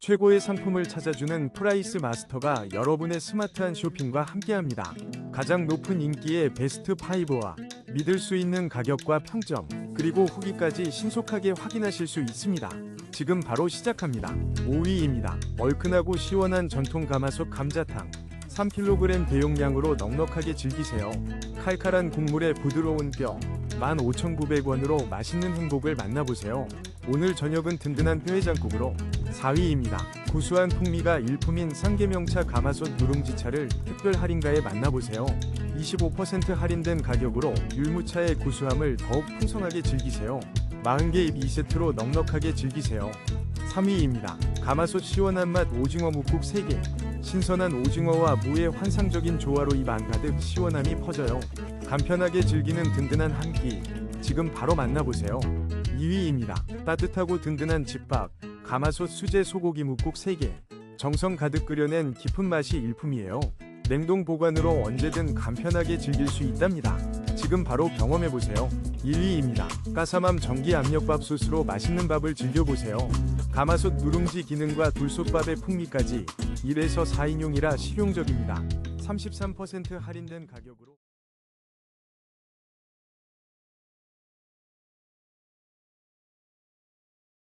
최고의 상품을 찾아주는 프라이스 마스터가 여러분의 스마트한 쇼핑과 함께합니다. 가장 높은 인기의 베스트 5와 믿을 수 있는 가격과 평점, 그리고 후기까지 신속하게 확인하실 수 있습니다. 지금 바로 시작합니다. 5위입니다. 얼큰하고 시원한 전통 가마솥 감자탕. 3kg 대용량으로 넉넉하게 즐기세요. 칼칼한 국물에 부드러운 뼈. 15,900원으로 맛있는 행복을 만나보세요. 오늘 저녁은 든든한 뼈해장국으로 4위입니다. 구수한 풍미가 일품인 상계명차 가마솥 누룽지차를 특별 할인가에 만나보세요. 25% 할인된 가격으로 율무차의 구수함을 더욱 풍성하게 즐기세요. 40개 입 2세트로 넉넉하게 즐기세요. 3위입니다. 가마솥 시원한 맛 오징어 묵국 3개. 신선한 오징어와 무의 환상적인 조화로 입 안 가득 시원함이 퍼져요. 간편하게 즐기는 든든한 한 끼. 지금 바로 만나보세요. 2위입니다. 따뜻하고 든든한 집밥. 가마솥 수제 소고기 묵국 3개. 정성 가득 끓여낸 깊은 맛이 일품이에요. 냉동 보관으로 언제든 간편하게 즐길 수 있답니다. 지금 바로 경험해보세요. 1위입니다. 까사맘 전기 압력밥솥으로 맛있는 밥을 즐겨보세요. 가마솥 누룽지 기능과 돌솥밥의 풍미까지 1에서 4인용이라 실용적입니다. 33% 할인된 가격으로